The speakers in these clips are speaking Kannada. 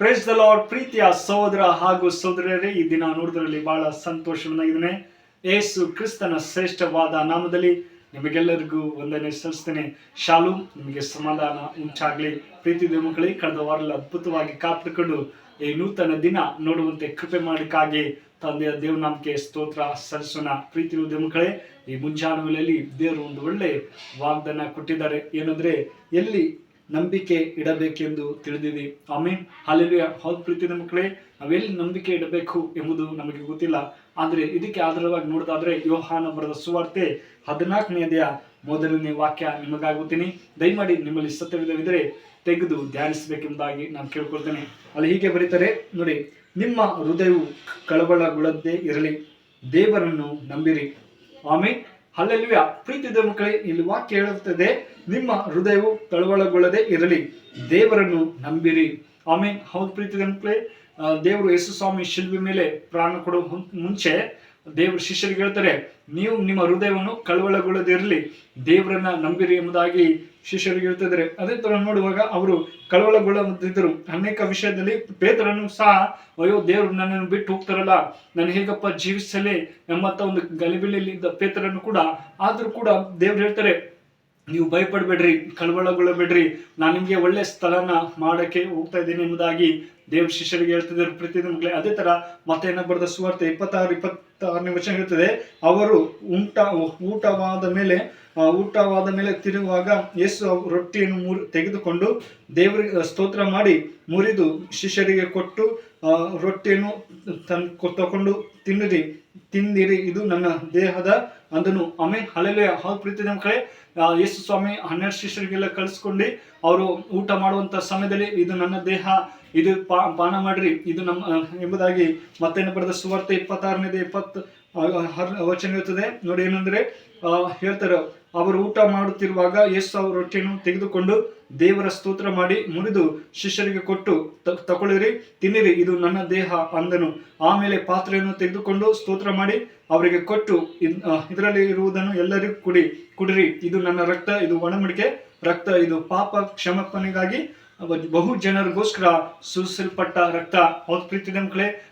ಪ್ರೇಸ್ ದ ಲಾರ್ಡ್ ಪ್ರೀತಿಯ ಸಹೋದರ ಹಾಗೂ ಸಹೋದರರೇ ಈ ದಿನ ನೋಡಿದ್ರಲ್ಲಿ ಬಹಳ ಸಂತೋಷವನ್ನಾಗಿದ್ದೇನೆ ಏಸು ಕ್ರಿಸ್ತನ ಶ್ರೇಷ್ಠವಾದ ನಾಮದಲ್ಲಿ ನಿಮಗೆಲ್ಲರಿಗೂ ವಂದನೆ ಸಲ್ಲಿಸ್ತೇನೆ ಶಾಲು, ನಿಮಗೆ ಸಮಾಧಾನ ಉಂಟಾಗಲಿ. ಪ್ರೀತಿ ಮಕ್ಕಳೇ ಕಳೆದ ವಾರಲ್ಲಿ ಅದ್ಭುತವಾಗಿ ಕಾಪಾಡಿಕೊಂಡು ಈ ನೂತನ ದಿನ ನೋಡುವಂತೆ ಕೃಪೆ ಮಾಡಿಕಾಗಿ ತಂದೆಯ ದೇವನಾಮಕ್ಕೆ ಸ್ತೋತ್ರ ಸಲ್ಲಿಸೋಣ. ಪ್ರೀತಿ ಮಕ್ಕಳೇ ಈ ಮುಂಜಾನೆ ವೇಳೆಯಲ್ಲಿ ದೇವರು ಒಂದು ಒಳ್ಳೆ ವಾಗ್ದಾನ ಕೊಟ್ಟಿದ್ದಾರೆ. ಏನಂದ್ರೆ, ಎಲ್ಲಿ ನಂಬಿಕೆ ಇಡಬೇಕೆಂದು ತಿಳಿದಿದೆ. ಆಮೇನ್. ಹಾಲೆಲುಯ ಹೌದು ಪ್ರೀತಿಯ ಮಕ್ಕಳೇ, ನಾವೆಲ್ಲಿ ನಂಬಿಕೆ ಇಡಬೇಕು ಎಂಬುದು ನಮಗೆ ಗೊತ್ತಿಲ್ಲ. ಆದರೆ ಇದಕ್ಕೆ ಆಧಾರವಾಗಿ ನೋಡೋದಾದ್ರೆ ಯೋಹಾನ ಬರೆದ ಸುವಾರ್ತೆ ಹದಿನಾಲ್ಕನೆಯದೆಯ ಮೊದಲನೇ ವಾಕ್ಯ ನಿಮಗಾಗುತ್ತೀನಿ. ದಯಮಾಡಿ ನಿಮ್ಮಲ್ಲಿ ಸತ್ಯವಿಲ್ಲವಿದ್ದರೆ ತೆಗೆದು ಧ್ಯಾನಿಸಬೇಕೆಂಬುದಾಗಿ ನಾನು ಕೇಳ್ಕೊಳ್ತೇನೆ. ಅಲ್ಲಿ ಹೀಗೆ ಬರೀತಾರೆ, ನೋಡಿ, ನಿಮ್ಮ ಹೃದಯವು ಕಳವಳಗೊಳ್ಳದೇ ಇರಲಿ. ದೇವರನ್ನು ನಂಬಿರಿ. ಆಮೇಲೆ ಅಲ್ಲೆಲ್ಲುಯ ಪ್ರೀತಿದ ಮಕ್ಕಳೇ ಇಲ್ಲಿ ವಾಕ್ಯ ಹೇಳುತ್ತದೆ, ನಿಮ್ಮ ಹೃದಯವು ಕಳವಳಗೊಳ್ಳದೆ ಇರಲಿ. ದೇವರನ್ನು ನಂಬಿರಿ. ಆಮೇಲೆ ಹೌದು ಪ್ರೀತಿದ ಮಕ್ಕಳೇ ದೇವರು ಯೇಸು ಸ್ವಾಮಿ ಶಿಲ್ಬಿ ಮೇಲೆ ಪ್ರಾಣ ಕೊಡೋ ಮುಂಚೆ ದೇವರು ಶಿಷ್ಯರಿಗೆ ಹೇಳ್ತಾರೆ, ನೀವು ನಿಮ್ಮ ಹೃದಯವನ್ನು ಕಳವಳಗೊಳ್ಳದಿರಲಿ, ದೇವರನ್ನ ನಂಬಿರಿ ಎಂಬುದಾಗಿ ಶಿಷ್ಯರಿಗೆ ಹೇಳ್ತಿದ್ದಾರೆ. ಅದೇ ತರ ನೋಡುವಾಗ ಅವರು ಕಳವಳಗೊಳ್ಳದಿದ್ದರು. ಅನೇಕ ವಿಷಯದಲ್ಲಿ ಪೇತ್ರನು ಸಹ, ಅಯ್ಯೋ, ದೇವರು ನನ್ನನ್ನು ಬಿಟ್ಟು ಹೋಗ್ತಾರಲ್ಲ, ನಾನು ಹೇಗಪ್ಪ ಜೀವಿಸಲಿ? ಎಂಬಂತ ಒಂದು ಗಲಿಬಿಲಿಯಲ್ಲಿ ಇದ್ದ ಪೇತ್ರನು ಕೂಡ, ಆದ್ರೂ ಕೂಡ ದೇವ್ರು ಹೇಳ್ತಾರೆ ನೀವು ಭಯಪಡಬೇಡ್ರಿ, ಕಳವಳಗೊಳ್ಳಬೇಡ್ರಿ. ನಾನು ನಿಮಗೆ ಒಳ್ಳೆ ಸ್ಥಳನ ಮಾಡೋಕ್ಕೆ ಹೋಗ್ತಾ ಇದ್ದೀನಿ ಎಂಬುದಾಗಿ ದೇವ್ರ ಶಿಷ್ಯರಿಗೆ ಹೇಳ್ತಿದ್ದಾರೆ ಪ್ರತಿದಿನ ಮಕ್ಕಳೇ. ಅದೇ ತರ ಮತ್ತೆ ಏನ ಬರೆದ ಸುವಾರ್ತೆ ಇಪ್ಪತ್ತಾರು ಇಪ್ಪತ್ತಾರನೇ ವಚನ ಹೇಳ್ತದೆ. ಅವರು ಊಟ, ಊಟವಾದ ಮೇಲೆ ಊಟವಾದ ಮೇಲೆ ತಿರುವಾಗ ಯೇಸು ರೊಟ್ಟಿಯನ್ನು ಮುರಿ, ತೆಗೆದುಕೊಂಡು ದೇವರಿಗೆ ಸ್ತೋತ್ರ ಮಾಡಿ ಮುರಿದು ಶಿಷ್ಯರಿಗೆ ಕೊಟ್ಟು ರೊಟ್ಟಿಯನ್ನು ತಂದು ತಗೊಂಡು ತಿನ್ನಿರಿ, ತಿಂದಿರಿ, ಇದು ನನ್ನ ದೇಹದ ಅಂದನು ಆಮೇಲೆ ಹಳೆಯ ಹಾಲು ಪ್ರೀತಿ ಕಡೆ ಯೇಸು ಸ್ವಾಮಿ ಹನ್ನೆರಡು ಶಿಷ್ಯರಿಗೆಲ್ಲ ಕಳಿಸ್ಕೊಂಡು ಅವರು ಊಟ ಮಾಡುವಂಥ ಸಮಯದಲ್ಲಿ ಇದು ನನ್ನ ದೇಹ ಇದು ಪಾ, ಪಾನ ಮಾಡ್ರಿ. ಇದು ನಮ್ಮ ಎಂಬುದಾಗಿ ಮತ್ತೇನು ಬರೆದ ಸುವಾರ್ತೆ ಇಪ್ಪತ್ತಾರನೇದು ಇಪ್ಪತ್ತು ವಚನ ಇರ್ತದೆ ನೋಡಿ ಏನಂದ್ರೆ ಹೇಳ್ತಾರೆ, ಅವರು ಊಟ ಮಾಡುತ್ತಿರುವಾಗ ಯೇಸು ಅವರು ರೊಟ್ಟಿಯನ್ನು ತೆಗೆದುಕೊಂಡು ದೇವರ ಸ್ತೋತ್ರ ಮಾಡಿ ಮುರಿದು ಶಿಷ್ಯರಿಗೆ ಕೊಟ್ಟು ತಕೊಳ್ಳಿರಿ, ತಿನ್ನಿರಿ, ಇದು ನನ್ನ ದೇಹ ಅಂದನು. ಆಮೇಲೆ ಪಾತ್ರೆಯನ್ನು ತೆಗೆದುಕೊಂಡು ಸ್ತೋತ್ರ ಮಾಡಿ ಅವರಿಗೆ ಕೊಟ್ಟು ಇದರಲ್ಲಿ ಇರುವುದನ್ನು ಎಲ್ಲರಿಗೂ ಕುಡಿ, ಕುಡಿರಿ. ಇದು ನನ್ನ ರಕ್ತ, ಇದು ಒಣಮಡಿಕೆ ರಕ್ತ, ಇದು ಪಾಪ ಕ್ಷಮಾಪಣೆಗಾಗಿ ಬಹು ಜನರಿಗೋಸ್ಕರ ಸೂಸಲ್ಪಟ್ಟ ರಕ್ತ ಹೌದು ಪ್ರೀತಿ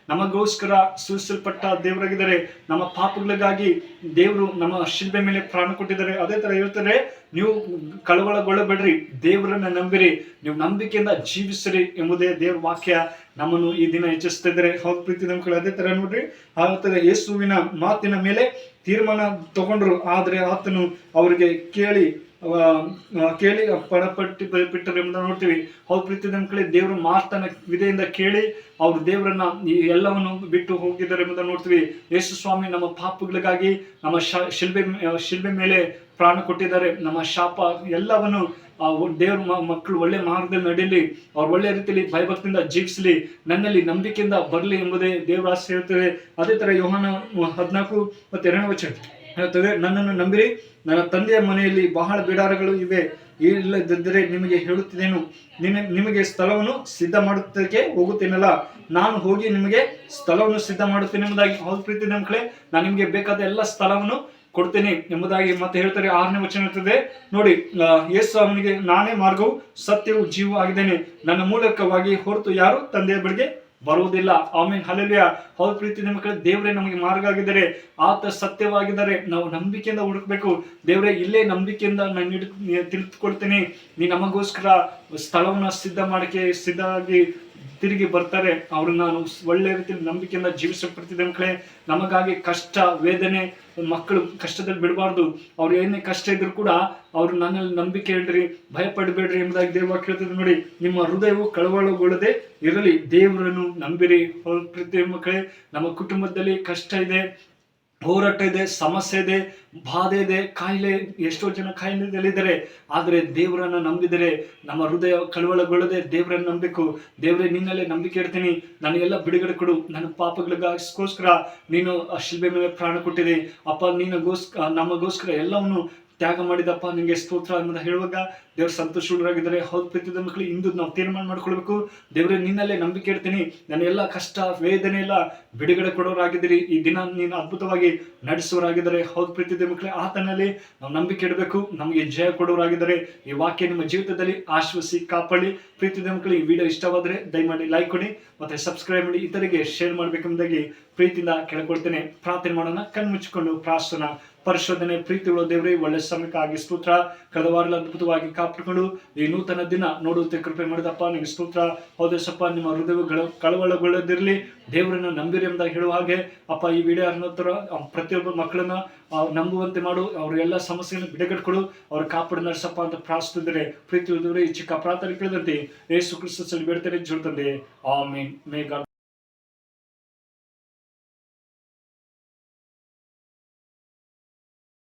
ನಮಗೋಸ್ಕರ ಸೂಸಲ್ಪಟ್ಟ ದೇವರಾಗಿದ್ದಾರೆ. ನಮ್ಮ ಪಾಪಗಳಿಗಾಗಿ ದೇವರು ನಮ್ಮ ಶಿಲ್ಬೆ ಮೇಲೆ ಪ್ರಾಣ ಕೊಟ್ಟಿದ್ದಾರೆ. ಅದೇ ತರ ಹೇಳ್ತಾರೆ, ನೀವು ಕಳವಳಗೊಳ್ಳಬೇಡ್ರಿ. ದೇವರನ್ನ ನಂಬಿರಿ. ನೀವು ನಂಬಿಕೆಯಿಂದ ಜೀವಿಸಿರಿ ಎಂಬುದೇ ದೇವ್ರ ವಾಕ್ಯ. ನಮ್ಮನ್ನು ಈ ದಿನ ಹೆಚ್ಚಿಸ್ತಿದ್ದಾರೆ ಹೌದು ಪ್ರೀತಿ ಮಕ್ಕಳು, ಅದೇ ತರ ನೋಡ್ರಿ. ಆಗುತ್ತದೆ ಯೇಸುವಿನ ಮಾತಿನ ಮೇಲೆ ತೀರ್ಮಾನ ತಗೊಂಡ್ರು. ಆದ್ರೆ ಆತನು ಅವರಿಗೆ ಕೇಳಿ ಕೇಳಿ ಪಣಪಟ್ಟಿ ಬಿಟ್ಟರು ಎಂಬುದನ್ನು ನೋಡ್ತೀವಿ. ಹೌದು ಪ್ರೀತಿ ಮಕ್ಕಳೇ ದೇವರು ಮಾತನ್ನ, ವಿಧೆಯಿಂದ ಕೇಳಿ ಅವರು ದೇವರನ್ನ ಈ ಎಲ್ಲವನ್ನು ಬಿಟ್ಟು ಹೋಗಿದ್ದಾರೆ ಎಂಬುದನ್ನು ನೋಡ್ತೀವಿ. ಯೇಸು ಸ್ವಾಮಿ ನಮ್ಮ ಪಾಪಗಳಿಗಾಗಿ ನಮ್ಮ ಶಿಲ್ಬೆ ಶಿಲ್ಬೆ ಮೇಲೆ ಪ್ರಾಣ ಕೊಟ್ಟಿದ್ದಾರೆ. ನಮ್ಮ ಶಾಪ ಎಲ್ಲವನ್ನು ದೇವ್ರ ಮಕ್ಕಳು ಒಳ್ಳೆ ಮಾರ್ಗದಲ್ಲಿ ನಡೀಲಿ ಅವ್ರು ಒಳ್ಳೆ ರೀತಿಯಲ್ಲಿ ಭಯಭಕ್ತಿಯಿಂದ ಜೀವಿಸಲಿ, ನನ್ನಲ್ಲಿ ನಂಬಿಕೆಯಿಂದ ಬರಲಿ ಎಂಬುದೇ ದೇವರ ಆಸೆ ಹೇಳ್ತದೆ. ಅದೇ ತರ ಯೋಹಾನ ಹದಿನಾಲ್ಕು ಮತ್ತೆ ಎರಡನೇ ವಚನ. ಹೇಳ್ತದೆ, ನನ್ನನ್ನು ನಂಬಿರಿ, ನನ್ನ ತಂದೆಯ ಮನೆಯಲ್ಲಿ ಬಹಳ ಬಿಡಾರಗಳು ಇವೆ. ಇಲ್ಲದಿದ್ದರೆ ನಿಮಗೆ ಹೇಳುತ್ತಿದ್ದೇನು ನಿಮಗೆ ಸ್ಥಳವನ್ನು ಸಿದ್ಧ ಮಾಡುತ್ತಕ್ಕೆ ಹೋಗುತ್ತೇನಲ್ಲ? ನಾನು ಹೋಗಿ ನಿಮಗೆ ಸ್ಥಳವನ್ನು ಸಿದ್ಧ ಮಾಡುತ್ತೇನೆ ಎಂಬುದಾಗಿ ಹೌದು ಪ್ರೀತಿ ಮಕ್ಕಳೇ ನಾನು ನಿಮಗೆ ಬೇಕಾದ ಎಲ್ಲ ಸ್ಥಳವನ್ನು ಕೊಡ್ತೇನೆ ಎಂಬುದಾಗಿ ಮತ್ತೆ ಹೇಳ್ತಾರೆ, ಆರನೇ ವಚನ ಇರ್ತದೆ ನೋಡಿ ಯೇಸು ಅವನಿಗೆ, ನಾನೇ ಮಾರ್ಗವು, ಸತ್ಯವು ಜೀವ ಆಗಿದ್ದೇನೆ. ನನ್ನ ಮೂಲಕವಾಗಿ ಹೊರತು ಯಾರು ತಂದೆಯ ಬಳಿಗೆ ಬರುವುದಿಲ್ಲ. ಆಮೇಲೆ ಹಲಲಿಯ ಹೌದು ಪ್ರೀತಿ ಮಕ್ಕಳೇ ದೇವರೇ ನಮಗೆ ಮಾರ್ಗ ಆಗಿದ್ದಾರೆ ಆತ ಸತ್ಯವಾಗಿದ್ದಾರೆ ನಾವು ನಂಬಿಕೆಯಿಂದ ಹುಡುಕ್ಬೇಕು. ದೇವರೇ, ಇಲ್ಲೇ ನಂಬಿಕೆಯಿಂದ ನಾನು ಹಿಡ್ ತಿಳಿದುಕೊಡ್ತೀನಿ ನೀ ನಮಗೋಸ್ಕರ ಸ್ಥಳವನ್ನ ಸಿದ್ಧ ಮಾಡಕ್ಕೆ ಸಿದ್ಧವಾಗಿ ತಿರುಗಿ ಬರ್ತಾರೆ ಅವ್ರನ್ನ ನಾನು ಒಳ್ಳೆ ರೀತಿಯಲ್ಲಿ ನಂಬಿಕೆಯಿಂದ ಜೀವಿಸಲ್ಪಡ್ತಿದ್ದೆ ಮಕ್ಕಳೇ. ನಮಗಾಗಿ ಕಷ್ಟ, ವೇದನೆ, ಮಕ್ಕಳು ಕಷ್ಟದಲ್ಲಿ ಬಿಡಬಾರ್ದು. ಅವ್ರು ಏನೇ ಕಷ್ಟ ಇದ್ರು ಕೂಡ ಅವ್ರು ನನ್ನಲ್ಲಿ ನಂಬಿಕೆ ಹೇಳ್ರಿ ಭಯ ಪಡಬೇಡ್ರಿ ಎಂಬುದಾಗಿ ದೇವ ಕೇಳ್ತಿದ್ರು ನೋಡಿ. ನಿಮ್ಮ ಹೃದಯವು ಕಳವಳಗೊಳ್ಳದೆ ಇರಲಿ. ದೇವರನ್ನು ನಂಬಿರಿ. ಮಕ್ಕಳೇ, ನಮ್ಮ ಕುಟುಂಬದಲ್ಲಿ ಕಷ್ಟ ಇದೆ. ಹೋರಾಟ ಇದೆ, ಸಮಸ್ಯೆ ಇದೆ, ಬಾಧೆ ಇದೆ, ಕಾಯಿಲೆ, ಎಷ್ಟೋ ಜನ ಕಾಯಿಲೆದಲ್ಲಿದ್ದಾರೆ ಆದರೆ ದೇವರನ್ನ ನಂಬಿದರೆ, ನಮ್ಮ ಹೃದಯ ಕಳವಳಗೊಳ್ಳದೆ ದೇವರನ್ನ ನಂಬಬೇಕು. ದೇವರೇ, ನಿನ್ನಲ್ಲೇ ನಂಬಿಕೆ ಇಡ್ತೀನಿ. ನನಗೆಲ್ಲ ಬಿಡುಗಡೆ ಕೊಡು. ನನ್ನ ಪಾಪಗಳಿಗೋಸ್ಕರ ನೀನು ಶಿಲ್ಬೆ ಮೇಲೆ ಪ್ರಾಣ ಕೊಟ್ಟಿದೆ. ಅಪ್ಪ ನೀನಗೋಸ್ಕರ ನಮಗೋಸ್ಕರ ಎಲ್ಲವನ್ನು ತ್ಯಾಗ ಮಾಡಿದಪ್ಪ ನಿಮಗೆ ಸ್ತೋತ್ರ ಅನ್ನೋದು ಹೇಳುವಾಗ ದೇವ್ರ ಸಂತೋಷರಾಗಿದ್ದಾರೆ ಹೌದು ಪ್ರೀತಿದ ಮಕ್ಕಳು, ಇಂದು ನಾವು ತೀರ್ಮಾನ ಮಾಡ್ಕೊಳ್ಬೇಕು. ದೇವ್ರೆ, ನಿನ್ನಲ್ಲೇ ನಂಬಿಕೆ ಇಡ್ತೀನಿ. ನನ್ನ ಎಲ್ಲ ಕಷ್ಟ, ವೇದನೆ ಎಲ್ಲ ಬಿಡುಗಡೆ ಕೊಡೋರಾಗಿದ್ದೀರಿ. ಈ ದಿನ ನೀನು ಅದ್ಭುತವಾಗಿ ನಡೆಸುವರಾಗಿದ್ದಾರೆ ಹೌದು ಪ್ರೀತಿದ ಮಕ್ಕಳೇ, ಆತನಲ್ಲಿ ನಾವು ನಂಬಿಕೆ ಇಡಬೇಕು. ನಮಗೆ ಜಯ ಕೊಡೋರಾಗಿದ್ದಾರೆ. ಈ ವಾಕ್ಯ ನಿಮ್ಮ ಜೀವಿತದಲ್ಲಿ ಆಶ್ವಸಿ, ಕಾಪಾಡಿ. ಪ್ರೀತಿದ ಮಕ್ಕಳು, ಈ ವಿಡಿಯೋ ಇಷ್ಟವಾದರೆ ದಯಮಾಡಿ ಲೈಕ್ ಕೊಡಿ ಮತ್ತೆ ಸಬ್ಸ್ಕ್ರೈಬ್ ಮಾಡಿ. ಇತರಿಗೆ ಶೇರ್ ಮಾಡಬೇಕೆಂಬುದಾಗಿ ಪ್ರೀತಿಯಿಂದ ಕೇಳ್ಕೊಳ್ತೇನೆ. ಪ್ರಾರ್ಥನೆ ಮಾಡೋಣ. ಕಣ್ಮುಚ್ಚಿಕೊಂಡು ಪ್ರಾರ್ಥನಾ ಪರಿಶೋಧನೆ ಪ್ರೀತಿಗಳು ದೇವರೇ, ಒಳ್ಳೆ ಸಮಯಕ್ಕಾಗಿ ಸ್ತೋತ್ರ. ಕಳೆದ ಅದ್ಭುತವಾಗಿ ಕಾಪಾಡಿಕೊಂಡು ಈ ನೂತನ ದಿನ ನೋಡುವಂತೆ ಕೃಪೆ ಮಾಡಿದಪ್ಪ. ನಿಮಗೆ ಸ್ತೋತ್ರ. ಹೌದೇಶಪ್ಪ ನಿಮ್ಮ ಹೃದಯಗಳು ಕಳವಳಗೊಳ್ಳದಿರಲಿ. ದೇವರನ್ನ ನಂಬಿರಿ ಎಂಬುದಾಗಿ ಹೇಳುವ ಹಾಗೆ, ಅಪ್ಪ, ಈ ವಿಡಿಯೋ ಅನ್ನೋತ್ತರ ಪ್ರತಿಯೊಬ್ಬ ಮಕ್ಕಳನ್ನ ನಂಬುವಂತೆ ಮಾಡು. ಅವ್ರ ಎಲ್ಲ ಸಮಸ್ಯೆಯನ್ನು ಬಿಡುಗಡೆ ಅವ್ರ ಕಾಪಾಡಿ ನಡೆಸಪ್ಪ ಅಂತ ಪ್ರಾರ್ಥಿಸಿದರೆ, ಪ್ರೀತಿ ದೇವರೇ ಈ ಚಿಕ್ಕ ಪ್ರಾರ್ಥನೆ ಕೇಳಿದಂತೆ ಯೇಸು ಕ್ರಿಸ್ತಲ್ಲಿ ಬೇಡ್ತಾರೆ ಜೋಡ್ತಂದೆ ಆಮೇನ್. ಮೇ